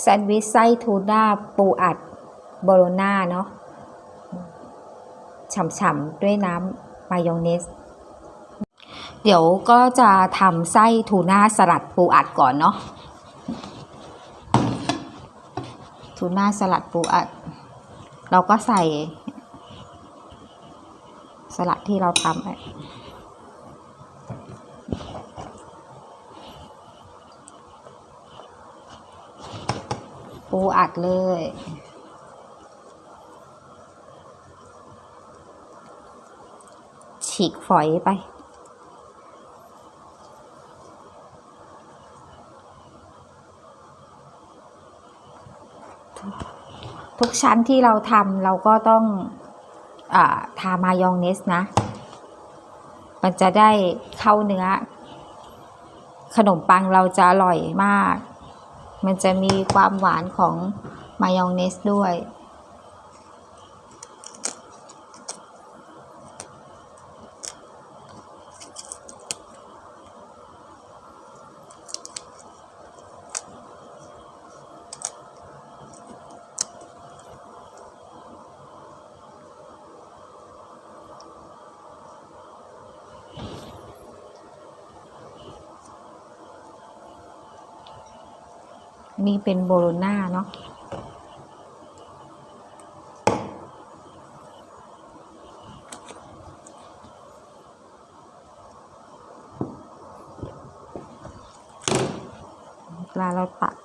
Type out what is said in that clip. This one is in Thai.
แซนด์วิชไส้ทูน่าปูอัดโบโลน่าเนาะฉ่ำๆด้วยน้ำมายองเนส เดี๋ยวก็จะทำไส้ทูน่าสลัดปูอัดก่อนเนาะทูน่าสลัดปูอัด เราก็ใส่ สลัดที่เราทำ ปูอัดเลย ฉีกฝอยไปทุกชั้นที่เราทำเราก็ต้องอาทามายองเนสนะ มันจะได้เข้าเนื้อ ขนมปังเราจะอร่อยมาก มันจะมีความหวานของมายองเนสด้วย นี่เป็นโบโลน่าเนาะเวลาเราตัด